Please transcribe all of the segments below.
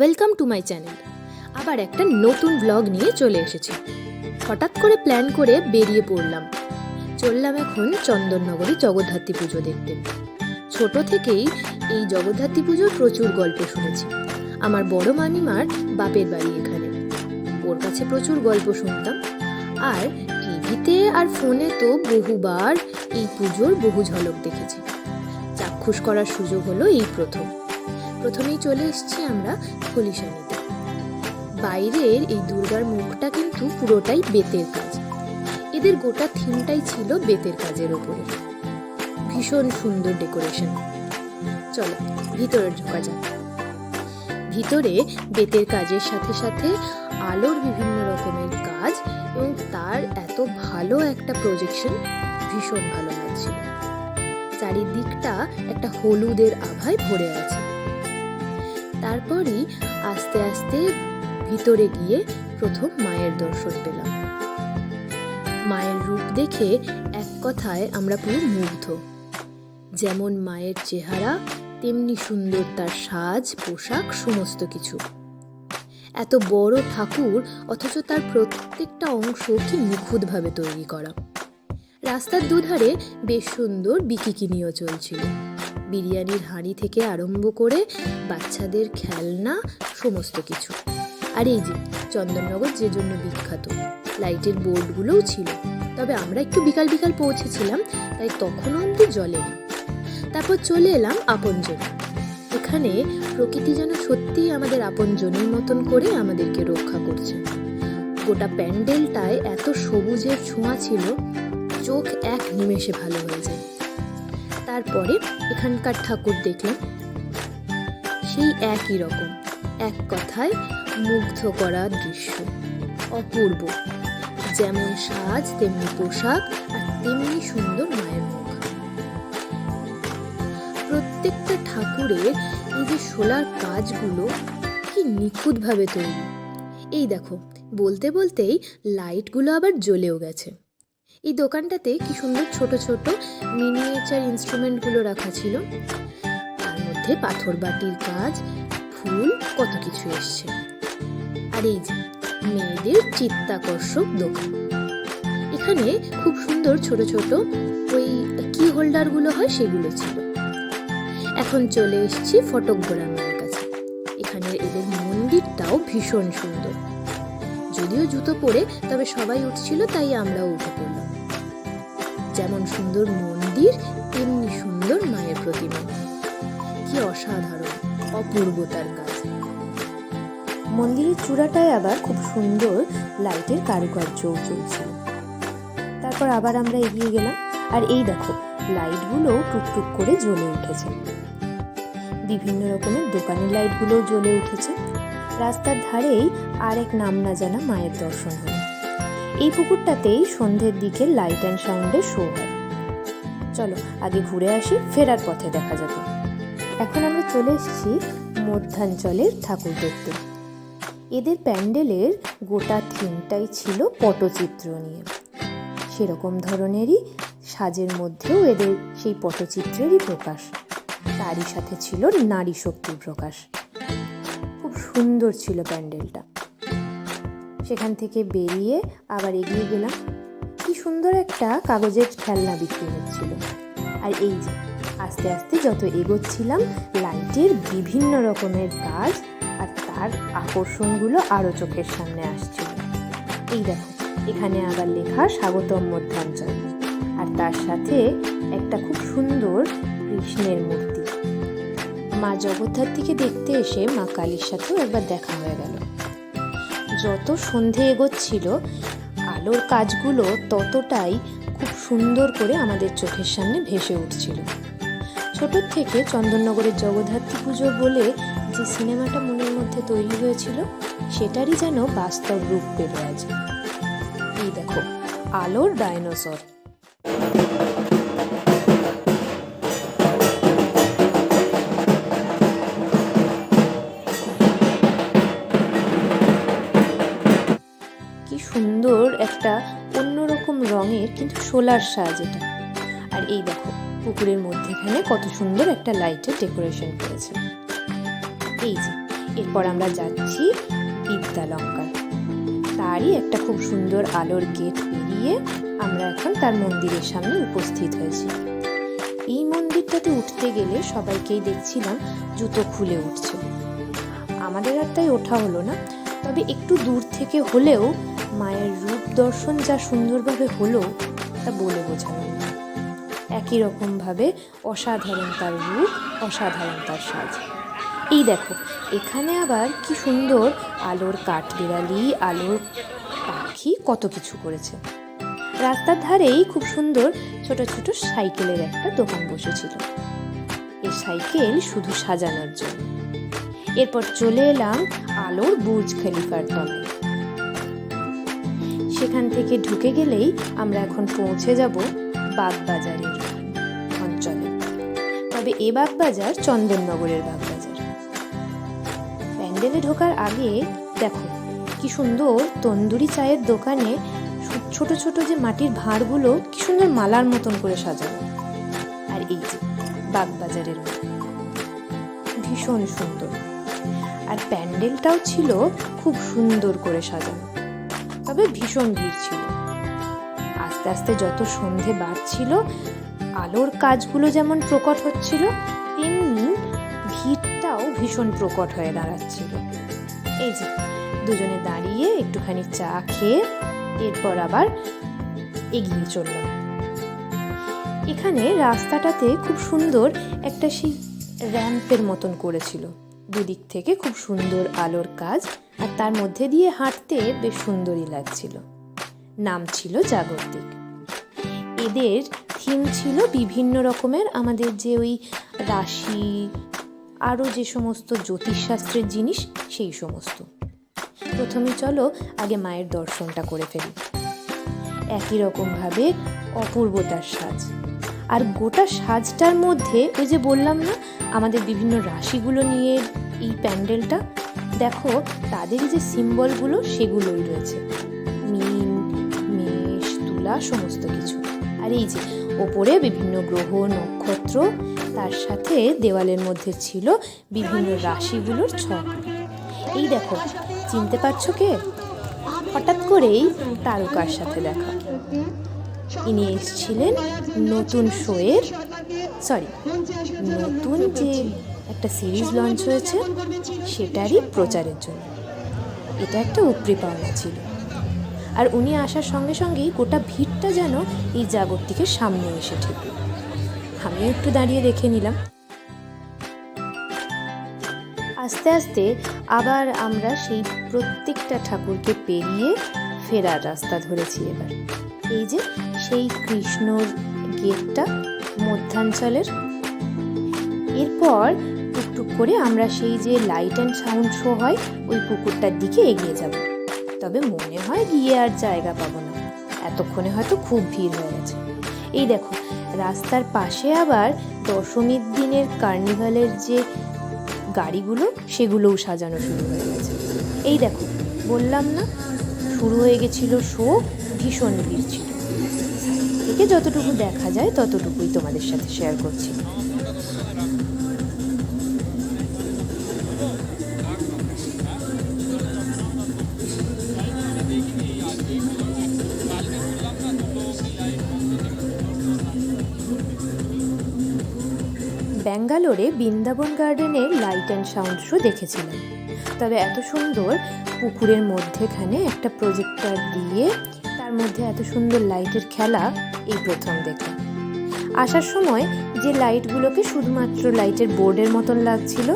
Welcome to my channel. আবার একটা নতুন ব্লগ নিয়ে চলে এসেছি। হঠাৎ করে প্ল্যান করে বেরিয়ে পড়লাম। চললাম এখন চন্দননগরী জগদ্ধাত্রী পুজো দেখতে। ছোট থেকেই এই জগদ্ধাত্রী পুজোর প্রচুর গল্প শুনেছি। আমার বড় মামিমার বাপের বাড়ি এখানে। ওর কাছে প্রচুর গল্প শুনতাম। আর টিভিতে আর ফোনে তো বহুবার এই পুজোর বহু ঝলক দেখেছি। চাক্ষুষ করার সুযোগ হলো এই প্রথম। প্রথমেই চলে এসেছি আমরা খলিশানিতে। বাইরের এই দুর্গার মুখটা কিন্তু পুরোটাই বেতের কাজ। এদের গোটা থিমটাই ছিল বেতের কাজের ওপরে। ভীষণ সুন্দর ডেকোরেশন। চলো, ভিতরে ঢোকা যাক। ভিতরে বেতের কাজের সাথে সাথে আলোর বিভিন্ন রকমের কাজ এবং তার এত ভালো একটা প্রজেকশন ভীষণ ভালো লাগছিল। চারিদিকটা একটা হলুদের আভায় ভরে আছে। তারপরই আস্তে আস্তে ভিতরে গিয়ে প্রথম মায়ের দর্শন পেলাম। মায়ের রূপ দেখে এক কথায় আমরা পুরো মুগ্ধ। যেমন মায়ের চেহারা, তেমনি সুন্দর তার সাজ, পোশাক, সমস্ত কিছু। এত বড় ঠাকুর, অথচ তার প্রত্যেকটা অংশ কি নিখুঁতভাবে তৈরি করা। রাস্তার দুধারে বেশ সুন্দর বিকিকিনিও চলছিল। বিরিয়ানির হাঁড়ি থেকে আরম্ভ করে বাচ্চাদের খেলনা, সমস্ত কিছু। আর এই যে, চন্দননগর যে জন্য বিখ্যাত, লাইটের বোর্ডগুলোও ছিল। তবে আমরা একটু বিকাল বিকাল পৌঁছেছিলাম, তাই তখনও অব্দি জলে না তারপর চলে এলাম আপনজন। এখানে প্রকৃতি যেন সত্যিই আমাদের আপনজনের মতন করে আমাদেরকে রক্ষা করছে। গোটা প্যান্ডেলটায় এত সবুজের ছোঁয়া ছিল, চোখ এক নিমেষে ভালো হয়ে যায়। তারপরে এখানকার ঠাকুর দেখলাম সেই একই রকম, এক কথায় মুগ্ধ করা দৃশ্য, অপূর্ব। যেমন সাজ, তেমনি পোশাক, আর তেমনি সুন্দর মায়ের মুখ। প্রত্যেকটা ঠাকুরের এই যে শোলার কাজগুলো কি নিখুঁতভাবে তৈরি। এই দেখো, বলতে বলতেই লাইটগুলো আবার জ্বলেও গেছে। এই দোকানটাতে কি সুন্দর ছোট ছোট মিনিয়েচার ইনস্ট্রুমেন্টগুলো রাখা ছিল। তার মধ্যে পাথর বাটির কাজ, ফুল, কত কিছু এসছে। আর এই যে, মেয়েদের চিত্তাকর্ষক দোকান। এখানে খুব সুন্দর ছোট ছোট ওই কি হোল্ডারগুলো হয়, সেগুলো ছিল। এখন চলে এসেছি মায়ের কাছে। এখানে এদের মন্দিরটাও ভীষণ সুন্দর। যদিও জুতো পরে, তবে সবাই উঠছিল, তাই আমরাও উঠে পড়লাম। যেমন সুন্দর মন্দির, তেমনি সুন্দর মায়ের প্রতিমা। কি অসাধারণ অপূর্বতার কাজ। মন্দিরের চূড়াটায় আবার খুব সুন্দর লাইটের কারুকার্যও চলছিল। তারপর আবার আমরা এগিয়ে গেলাম, আর এই দেখো, লাইটগুলো টুকটুক করে জ্বলে উঠেছে। বিভিন্ন রকমের দোকানের লাইটগুলোও জ্বলে উঠেছে। রাস্তার ধারেই আরেক নাম না জানা মায়ের দর্শন হলো। এই পুকুরটাতেই সন্ধ্যের দিকে লাইট অ্যান্ড সাউন্ডের শো হয়। চলো, আগে ঘুরে আসি, ফেরার পথে দেখা যাবে। এখন আমরা চলে এসেছি মধ্যাঞ্চলের ঠাকুর দেখতে। এদের প্যান্ডেলের গোটা থিমটাই ছিল পটচিত্র নিয়ে। সেরকম ধরনেরই সাজের মধ্যেও এদের সেই পটচিত্রেরই প্রকাশ। তারই সাথে ছিল নারী শক্তির প্রকাশ। সুন্দর ছিল প্যান্ডেলটা। সেখান থেকে বেরিয়ে আবার এগিয়ে গেলাম। কি সুন্দর একটা কাগজের খেলনা বিক্রি হচ্ছিল। আর এই যে, আস্তে আস্তে যত এগোচ্ছিলাম, লাইটের বিভিন্ন রকমের কাজ আর তার আকর্ষণগুলো আরও চোখের সামনে আসছিল। এই দেখো, এখানে আবার লেখা স্বাগতম মধ্যাঞ্চল। আর তার সাথে একটা খুব সুন্দর কৃষ্ণের মূর্তি। মা জগদ্ধাত্রীকে দেখতে এসে মা কালীর সাথেও একবার দেখা হয়ে গেল। যত সন্ধে এগোচ্ছিল, আলোর কাজগুলো ততটাই খুব সুন্দর করে আমাদের চোখের সামনে ভেসে উঠছিল। ছোট থেকে চন্দননগরের জগদ্ধাত্রী পুজো বলে যে সিনেমাটা মনের মধ্যে তৈরি হয়েছিল, সেটারই যেন বাস্তব রূপ পেল আজ। এই দেখো, আলোর ডাইনোসর। একটা অন্যরকম রঙের কিন্তু সোলার সাজ এটা। আর এই দেখো, পুকুরের মধ্যেখানে কত সুন্দর একটা লাইটের ডেকোরেশন করেছে। এই যে, এরপর আমরা যাচ্ছি বিদ্যালঙ্কার তারই একটা খুব সুন্দর আলোর গেট পেরিয়ে আমরা এখন তার মন্দিরের সামনে উপস্থিত হয়েছি। এই মন্দিরটাতে উঠতে গেলে সবাইকেই দেখছিলাম জুতো খুলে উঠছে। আমাদের আর তাই ওঠা হলো না। তবে একটু দূর থেকে হলেও মায়ের রূপ দর্শন যা সুন্দরভাবে হলো, তা বলে বোঝানো একই রকমভাবে অসাধারণ তার রূপ, অসাধারণ তার সাজ। এই দেখো, এখানে আবার কি সুন্দর আলোর কাঠবিড়ালি, আলোর পাখি কত কিছু করেছে। রাস্তার ধারেই খুব সুন্দর ছোট ছোট সাইকেলের একটা দোকান বসেছিল। এই সাইকেল শুধু সাজানোর জন্য। এরপর চলে এলাম আলোর বুর্জ খলিফার তলায় সেখান থেকে ঢুকে গেলেই আমরা এখন পৌঁছে যাব বাগবাজারের অঞ্চলে। তবে এ বাগবাজার চন্দননগরের বাগবাজার। প্যান্ডেলে ঢোকার আগে দেখো, কি সুন্দর তন্দুরি চায়ের দোকানে ছোট ছোট যে মাটির ভাঁড়গুলো, কি সুন্দর মালার মতন করে সাজানো। আর এই যে বাগবাজারের ভীষণ সুন্দর। আর প্যান্ডেলটাও ছিল খুব সুন্দর করে সাজানো। তবে ভীষণ ভিড় ছিল। আস্তে আস্তে যত সন্ধে বাড়ছিল, আলোর কাজগুলো যেমন প্রকট হচ্ছিল, তেমনি ভিড়টাও ভীষণ প্রকট হয়ে দাঁড়াচ্ছিল। এই যে, দুজনে দাঁড়িয়ে একটুখানি চা খেয়ে এরপর আবার এগিয়ে চললাম। এখানে রাস্তাটাতে খুব সুন্দর একটা সেই র্যাম্পের মতন করেছিল। দুদিক থেকে খুব সুন্দর আলোর কাজ আর তার মধ্যে দিয়ে হাঁটতে বেশ সুন্দরই লাগছিল। নাম ছিল জাগতিক। এদের থিম ছিল বিভিন্ন রকমের আমাদের যে ওই রাশি, আরও যে সমস্ত জ্যোতিষশাস্ত্রের জিনিস, সেই সমস্ত। প্রথমে চলো আগে মায়ের দর্শনটা করে ফেলি। একই রকমভাবে অপূর্বতার সাজ। আর গোটা সাজটার মধ্যে ওই যে বললাম না, আমাদের বিভিন্ন রাশিগুলো নিয়ে এই প্যান্ডেলটা, দেখো তাদের যে সিম্বলগুলো সেগুলোই রয়েছে। মিন, মেষ, তুলা সমস্ত কিছু। আর এই যে ওপরে বিভিন্ন গ্রহ, নক্ষত্র, তার সাথে দেওয়ালের মধ্যে ছিল বিভিন্ন রাশিগুলোর ছক। এই দেখো, চিনতে পারছ কে? হঠাৎ করেই তারকার সাথে দেখা। ইনি এসেছিলেন নতুন শোয়ের সরি নতুন যে একটা সিরিজ লঞ্চ হয়েছে, সেটারই প্রচারের জন্য। এটা একটা উপরি পাওনা ছিল। আর উনি আসার সঙ্গে সঙ্গেই গোটা ভিড়টা যেন এই জাগতিকের সামনে এসে ঠেকল আমিও একটু দাঁড়িয়ে দেখে নিলাম। আস্তে আস্তে আবার আমরা সেই প্রত্যেকটা ঠাকুরকে পেরিয়ে ফেরার রাস্তা ধরেছি এবার। এই যে সেই কৃষ্ণর গেটটা মধ্যাঞ্চলের। এরপর টুকটুক করে আমরা সেই যে লাইট অ্যান্ড সাউন্ড শো হয়, ওই পুকুরটার দিকে এগিয়ে যাব। তবে মনে হয় গিয়ে আর জায়গা পাবো না। এতক্ষণে হয়তো খুব ভিড় হয়ে গেছে। এই দেখো, রাস্তার পাশে আবার দশমীর দিনের কার্নিভালের যে গাড়িগুলো, সেগুলোও সাজানো শুরু হয়ে গেছে। এই দেখো, বললাম না, শুরু হয়ে গেছিল শো ভীষণ ভিড় ছিল। থেকে যতটুকু দেখা যায়, ততটুকুই তোমাদের সাথে শেয়ার করছি। ব্যাঙ্গালোরে বৃন্দাবন গার্ডেনের লাইট অ্যান্ড সাউন্ড শো দেখেছিলাম। তবে এত সুন্দর পুকুরের মধ্যেখানে একটা প্রজেক্টর দিয়ে তার মধ্যে এত সুন্দর লাইটের খেলা এই প্রথম দেখলাম আসার সময় যে লাইটগুলোকে শুধুমাত্র লাইটের বোর্ডের মতন লাগছিল,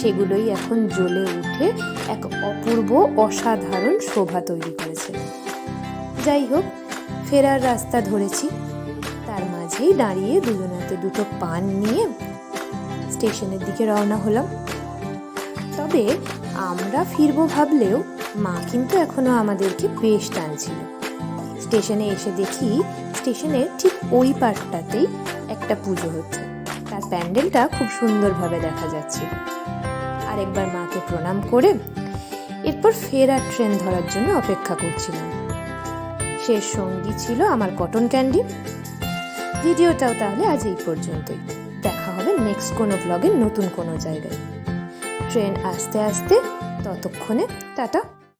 সেগুলোই এখন জ্বলে উঠে এক অপূর্ব অসাধারণ শোভা তৈরি করেছে। যাই হোক, ফেরার রাস্তা ধরেছি। তার মাঝেই দাঁড়িয়ে দুজনাতে দুটো পান নিয়ে স্টেশনের দিকে রওনা হলাম। তবে আমরা ফিরবো ভাবলেও মা কিন্তু এখনও আমাদেরকে বেশ টানছিল। স্টেশনে এসে দেখি স্টেশনের ঠিক ওই পার্টটাতেই একটা পুজো হচ্ছে। তার প্যান্ডেলটা খুব সুন্দরভাবে দেখা যাচ্ছে। আরেকবার মাকে প্রণাম করে এরপর ফেরার ট্রেন ধরার জন্য অপেক্ষা করছিলাম। শেষ সঙ্গী ছিল আমার কটন ক্যান্ডি। ভিডিওটাও তাহলে আজ এই পর্যন্তই। দেখা হবে নেক্সট কোনো ব্লগের নতুন কোনো জায়গায়। ট্রেন আস্তে আস্তে ততক্ষণে টাটা।